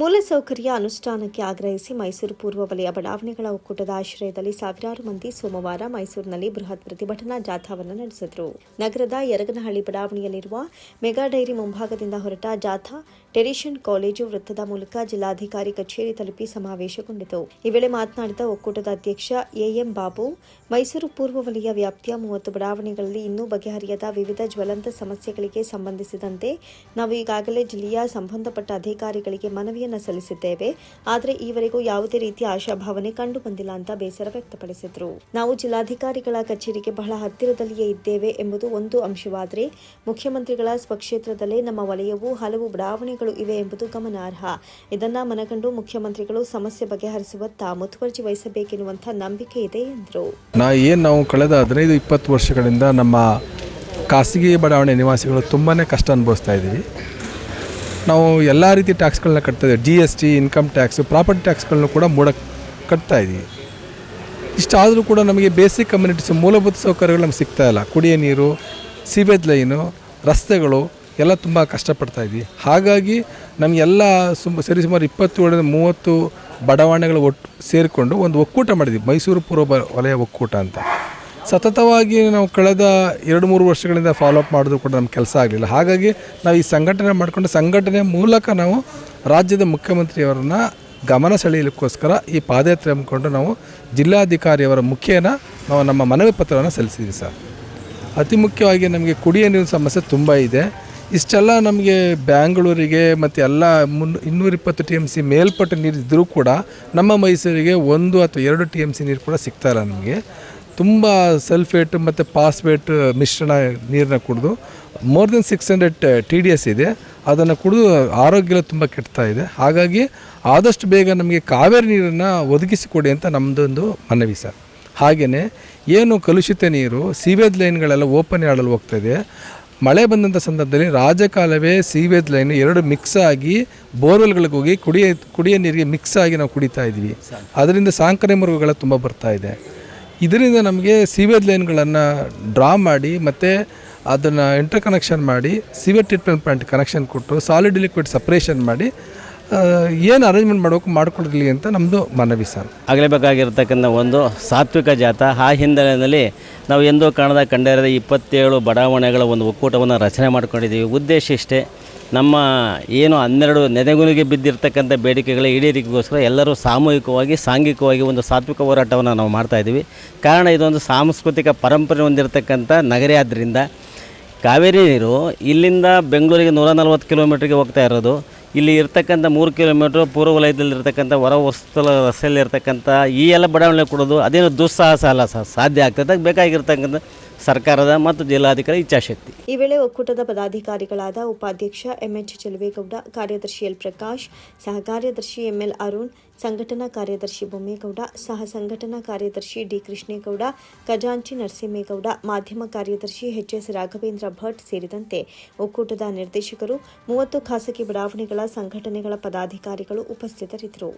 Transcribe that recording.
ಮೂಲಸೌಕರ್ಯ ಅನುಷ್ಠಾನಕ್ಕೆ ಆಗ್ರಹಿಸಿ ಮೈಸೂರು ಪೂರ್ವ ವಲಯ ಬಡಾವಣೆಗಳ ಒಕ್ಕೂಟದ ಆಶ್ರಯದಲ್ಲಿ ಸಾವಿರಾರು ಮಂದಿ ಸೋಮವಾರ ಮೈಸೂರಿನಲ್ಲಿ ಬೃಹತ್ ಪ್ರತಿಭಟನಾ ಜಾಥಾವನ್ನು ನಡೆಸಿದರು. ನಗರದ ಯರಗನಹಳ್ಳಿ ಬಡಾವಣೆಯಲ್ಲಿರುವ ಮೆಗಾ ಡೈರಿ ಮುಂಭಾಗದಿಂದ ಹೊರಟ ಜಾಥಾ ಟೆರಿಷನ್ ಕಾಲೇಜು ವೃತ್ತದ ಮೂಲಕ ಜಿಲ್ಲಾಧಿಕಾರಿ ಕಚೇರಿ ತಲುಪಿ ಸಮಾವೇಶಗೊಂಡಿತು. ಈ ವೇಳೆ ಮಾತನಾಡಿದ ಒಕ್ಕೂಟದ ಅಧ್ಯಕ್ಷ ಎಎಂ ಬಾಬು, ಮೈಸೂರು ಪೂರ್ವ ವಲಯ ವ್ಯಾಪ್ತಿಯ ಮೂವತ್ತು ಬಡಾವಣೆಗಳಲ್ಲಿ ಇನ್ನೂ ಬಗೆಹರಿಯದ ವಿವಿಧ ಜ್ವಲಂತ ಸಮಸ್ಯೆಗಳಿಗೆ ಸಂಬಂಧಿಸಿದಂತೆ ನಾವು ಈಗಾಗಲೇ ಜಿಲ್ಲೆಯ ಸಂಬಂಧಪಟ್ಟ ಅಧಿಕಾರಿಗಳಿಗೆ ಮನವಿಯನ್ನು ಸಲ್ಲಿಸಿದ್ದೇವೆ. ಆದರೆ ಈವರೆಗೂ ಯಾವುದೇ ರೀತಿಯ ಆಶಾಭಾವನೆ ಕಂಡು ಬಂದಿಲ್ಲ ಅಂತ ಬೇಸರ ವ್ಯಕ್ತಪಡಿಸಿದರು. ನಾವು ಜಿಲ್ಲಾಧಿಕಾರಿಗಳ ಕಚೇರಿಗೆ ಬಹಳ ಹತ್ತಿರದಲ್ಲಿಯೇ ಇದ್ದೇವೆ ಎಂಬುದು ಒಂದು ಅಂಶವಾದರೆ, ಮುಖ್ಯಮಂತ್ರಿಗಳ ಸ್ವಕ್ಷೇತ್ರದಲ್ಲೇ ನಮ್ಮ ವಲಯವು ಹಲವು ಬಡಾವಣೆಗಳು ಇವೆ ಎಂಬುದು ಗಮನಾರ್ಹ. ಇದನ್ನ ಮನಗಂಡು ಮುಖ್ಯಮಂತ್ರಿಗಳು ಸಮಸ್ಯೆ ಬಗೆಹರಿಸುವತ್ತ ಮುತುವರ್ಜಿ ವಹಿಸಬೇಕೆನ್ನುವಂತಹ ನಂಬಿಕೆ ಇದೆ ಎಂದರು. ನಾ ಏನು ನಾವು ಕಳೆದ ಹದಿನೈದು, ಇಪ್ಪತ್ತು ವರ್ಷಗಳಿಂದ ನಮ್ಮ ಖಾಸಗಿ ಬಡಾವಣೆ ನಿವಾಸಿಗಳು ತುಂಬಾ ಕಷ್ಟ ಅನುಭವಿಸ್ತಾ ಇದ್ದೀವಿ. ನಾವು ಎಲ್ಲ ರೀತಿ ಟ್ಯಾಕ್ಸ್ಗಳನ್ನ ಕಟ್ತಾ ಇದ್ದೀವಿ G S T income tax property ಟ್ಯಾಕ್ಸ್ಗಳನ್ನು ಕೂಡ ಮೂಡ ಕಟ್ತಾ ಇದ್ದೀವಿ ಇಷ್ಟಾದರೂ ಕೂಡ ನಮಗೆ ಬೇಸಿಕ್ ಕಮ್ಯುನಿಟೀಸ್ ಮೂಲಭೂತ ಸೌಕರ್ಯಗಳು ನಮ್ಗೆ ಸಿಗ್ತಾ ಇಲ್ಲ. ಕುಡಿಯೋ ನೀರು ಸೀವೇಜ್ ಲೈನು ರಸ್ತೆಗಳು ಎಲ್ಲ ತುಂಬ ಕಷ್ಟಪಡ್ತಾ ಇದ್ವಿ. ಹಾಗಾಗಿ ನಮಗೆಲ್ಲ ಸುಮ್ಮ ಸರಿಸುಮಾರು ಇಪ್ಪತ್ತೇಳರಿಂದ ಮೂವತ್ತು ಬಡಾವಣೆಗಳು ಒಟ್ಟು ಸೇರಿಕೊಂಡು ಒಂದು ಒಕ್ಕೂಟ ಮಾಡಿದ್ವಿ. ಮೈಸೂರು ಪೂರ್ವ ವಲಯ ಒಕ್ಕೂಟ ಅಂತ. ಸತತವಾಗಿ ನಾವು ಕಳೆದ ಎರಡು ಮೂರು ವರ್ಷಗಳಿಂದ ಫಾಲೋ ಅಪ್ ಮಾಡಿದ್ರು ಕೂಡ ನಮ್ಮ ಕೆಲಸ ಆಗಲಿಲ್ಲ. ಹಾಗಾಗಿ ನಾವು ಈ ಸಂಘಟನೆ ಮಾಡಿಕೊಂಡು ಸಂಘಟನೆ ಮೂಲಕ ನಾವು ರಾಜ್ಯದ ಮುಖ್ಯಮಂತ್ರಿಯವರನ್ನು ಗಮನ ಸೆಳೆಯಲಿಕ್ಕೋಸ್ಕರ ಈ ಪಾದಯಾತ್ರೆ ಹಮ್ಮಿಕೊಂಡು ನಾವು ಜಿಲ್ಲಾಧಿಕಾರಿಯವರ ಮುಖೇನ ನಾವು ನಮ್ಮ ಮನವಿ ಪತ್ರವನ್ನು ಸಲ್ಲಿಸಿದ್ವಿ ಸರ್. ಅತಿ ಮುಖ್ಯವಾಗಿ ನಮಗೆ ಕುಡಿಯ ನೀರಿನ ಸಮಸ್ಯೆ ತುಂಬ ಇದೆ. ಇಷ್ಟೆಲ್ಲ ನಮಗೆ ಬ್ಯಾಂಗ್ಳೂರಿಗೆ ಮತ್ತು ಎಲ್ಲ ಮುನ್ ಇನ್ನೂರಿಪ್ಪತ್ತು ಟಿ ಎಂ ಸಿ ಮೇಲ್ಪಟ್ಟ ನೀರು ಇದ್ದರೂ ಕೂಡ ನಮ್ಮ ಮೈಸೂರಿಗೆ ಒಂದು ಅಥವಾ ಎರಡು ಟಿ ಎಂ ಸಿ ನೀರು ಕೂಡ ಸಿಗ್ತಾಯಿಲ್ಲ ನಮಗೆ. ತುಂಬ ಸಲ್ಫೇಟ್ ಮತ್ತು ಪಾಸ್ಫೇಟ್ ಮಿಶ್ರಣ ನೀರನ್ನ ಕುಡಿದು more than six hundred T D S ಇದೆ. ಅದನ್ನು ಕುಡಿದು ಆರೋಗ್ಯ ತುಂಬ ಕೆಡ್ತಾ ಇದೆ. ಹಾಗಾಗಿ ಆದಷ್ಟು ಬೇಗ ನಮಗೆ ಕಾವೇರಿ ನೀರನ್ನು ಒದಗಿಸಿಕೊಡಿ ಅಂತ ನಮ್ಮದೊಂದು ಮನವಿ ಸರ್. ಹಾಗೆಯೇ ಏನು ಕಲುಷಿತ ನೀರು ಸೀವೇಜ್ ಲೈನ್ಗಳೆಲ್ಲ ಓಪನ್ ಆಡಲು ಹೋಗ್ತಾಯಿದೆ ಮಳೆ ಬಂದಂಥ ಸಂದರ್ಭದಲ್ಲಿ ರಾಜಕಾಲವೇ ಸೀವೇಜ್ ಲೈನ್ ಎರಡು ಮಿಕ್ಸ್ ಆಗಿ ಬೋರ್ವೆಲ್ಗಳಿಗೆ ಹೋಗಿ ಕುಡಿಯ ಕುಡಿಯೋ ನೀರಿಗೆ ಮಿಕ್ಸ್ ಆಗಿ ನಾವು ಕುಡಿತಾ ಇದ್ದೀವಿ ಅದರಿಂದ ಸಾಂಕ್ರಾಮಿಕ ರೋಗಗಳ ತುಂಬ ಬರ್ತಾ ಇದೆ. ಇದರಿಂದ ನಮಗೆ ಸೀವೇಜ್ ಲೈನ್ಗಳನ್ನು ಡ್ರಾ ಮಾಡಿ ಮತ್ತು ಅದನ್ನು ಇಂಟರ್ ಕನೆಕ್ಷನ್ ಮಾಡಿ ಸಿವೇಜ್ ಟ್ರೀಟ್ಮೆಂಟ್ ಪ್ಲಾಂಟ್ ಕನೆಕ್ಷನ್ ಕೊಟ್ಟು ಸಾಲಿಡ್ ಲಿಕ್ವಿಡ್ ಸಪ್ರೇಷನ್ ಮಾಡಿ ಏನು ಅರೇಂಜ್ಮೆಂಟ್ ಮಾಡಬೇಕು ಮಾಡಿಕೊಡ್ಲಿ ಅಂತ ನಮ್ಮದು ಮನವಿ ಸರ್. ಆಗಲೇಬೇಕಾಗಿರ್ತಕ್ಕಂಥ ಒಂದು ಸಾತ್ವಿಕ ಜಾತ ಆ ಹಿನ್ನೆಲೆಯಲ್ಲಿ ನಾವು ಎಂದೂ ಕಾಣದ ಕಂಡರದ ಇಪ್ಪತ್ತೇಳು ಬಡಾವಣೆಗಳ ಒಂದು ಒಕ್ಕೂಟವನ್ನು ರಚನೆ ಮಾಡ್ಕೊಂಡಿದ್ದೀವಿ. ಉದ್ದೇಶ ಇಷ್ಟೇ ನಮ್ಮ ಏನು ಹನ್ನೆರಡು ನೆನೆಗುನಿಗೆ ಬಿದ್ದಿರ್ತಕ್ಕಂಥ ಬೇಡಿಕೆಗಳ ಈಡೇರಿಕೆಗೋಸ್ಕರ ಎಲ್ಲರೂ ಸಾಮೂಹಿಕವಾಗಿ, ಸಾಂಘಿಕವಾಗಿ ಒಂದು ಸಾತ್ವಿಕ ಹೋರಾಟವನ್ನು ನಾವು ಮಾಡ್ತಾಯಿದ್ದೀವಿ ಕಾರಣ ಇದೊಂದು ಸಾಂಸ್ಕೃತಿಕ ಪರಂಪರೆ ಹೊಂದಿರತಕ್ಕಂಥ ನಗರ ಆದ್ದರಿಂದ ಕಾವೇರಿ ನೀರು ಇಲ್ಲಿಂದ ಬೆಂಗಳೂರಿಗೆ ನೂರ ನಲ್ವತ್ತು ಕಿಲೋಮೀಟ್ರಿಗೆ ಹೋಗ್ತಾ ಇರೋದು. ಇಲ್ಲಿ ಇರ್ತಕ್ಕಂಥ ಮೂರು ಕಿಲೋಮೀಟ್ರ್ ಪೂರ್ವ ವಲಯದಲ್ಲಿರ್ತಕ್ಕಂಥ ಹೊರ ವಸ್ತುಲ ರಸ್ತೆಯಲ್ಲಿರ್ತಕ್ಕಂಥ ಈ ಎಲ್ಲ ಬಡಾವಣೆ ಕೊಡೋದು ಅದೇನು ದುಸ್ಸಾಹಸ ಅಲ್ಲ ಸಾಧ್ಯ ಆಗ್ತದೆ, ಬೇಕಾಗಿರ್ತಕ್ಕಂಥ ಸರ್ಕಾರದ ಮತ್ತು ಜಿಲ್ಲಾಧಿಕಾರಿ ಇಚ್ಛಾಶಕ್ತಿ. ಈ ವೇಳೆ ಒಕ್ಕೂಟದ ಪದಾಧಿಕಾರಿಗಳಾದ ಉಪಾಧ್ಯಕ್ಷ ಎಂಎಚ್ ಚೆಲುವೇಗೌಡ, ಕಾರ್ಯದರ್ಶಿ ಎಲ್ ಪ್ರಕಾಶ್ ಸಹ ಕಾರ್ಯದರ್ಶಿ ಎಂಎಲ್ ಅರುಣ್, ಸಂಘಟನಾ ಕಾರ್ಯದರ್ಶಿ ಬೊಮ್ಮೇಗೌಡ, ಸಹ ಸಂಘಟನಾ ಕಾರ್ಯದರ್ಶಿ ಡಿ ಕೃಷ್ಣೇಗೌಡ, ಖಜಾಂಚಿ ನರಸಿಂಹೇಗೌಡ, ಮಾಧ್ಯಮ ಕಾರ್ಯದರ್ಶಿ ಎಚ್ಎಸ್ ರಾಘವೇಂದ್ರ ಭಟ್ ಸೇರಿದಂತೆ ಒಕ್ಕೂಟದ ನಿರ್ದೇಶಕರು, ಮೂವತ್ತು ಖಾಸಗಿ ಬಡಾವಣೆಗಳ ಸಂಘಟನೆಗಳ ಪದಾಧಿಕಾರಿಗಳು ಉಪಸ್ಥಿತರಿದ್ದರು.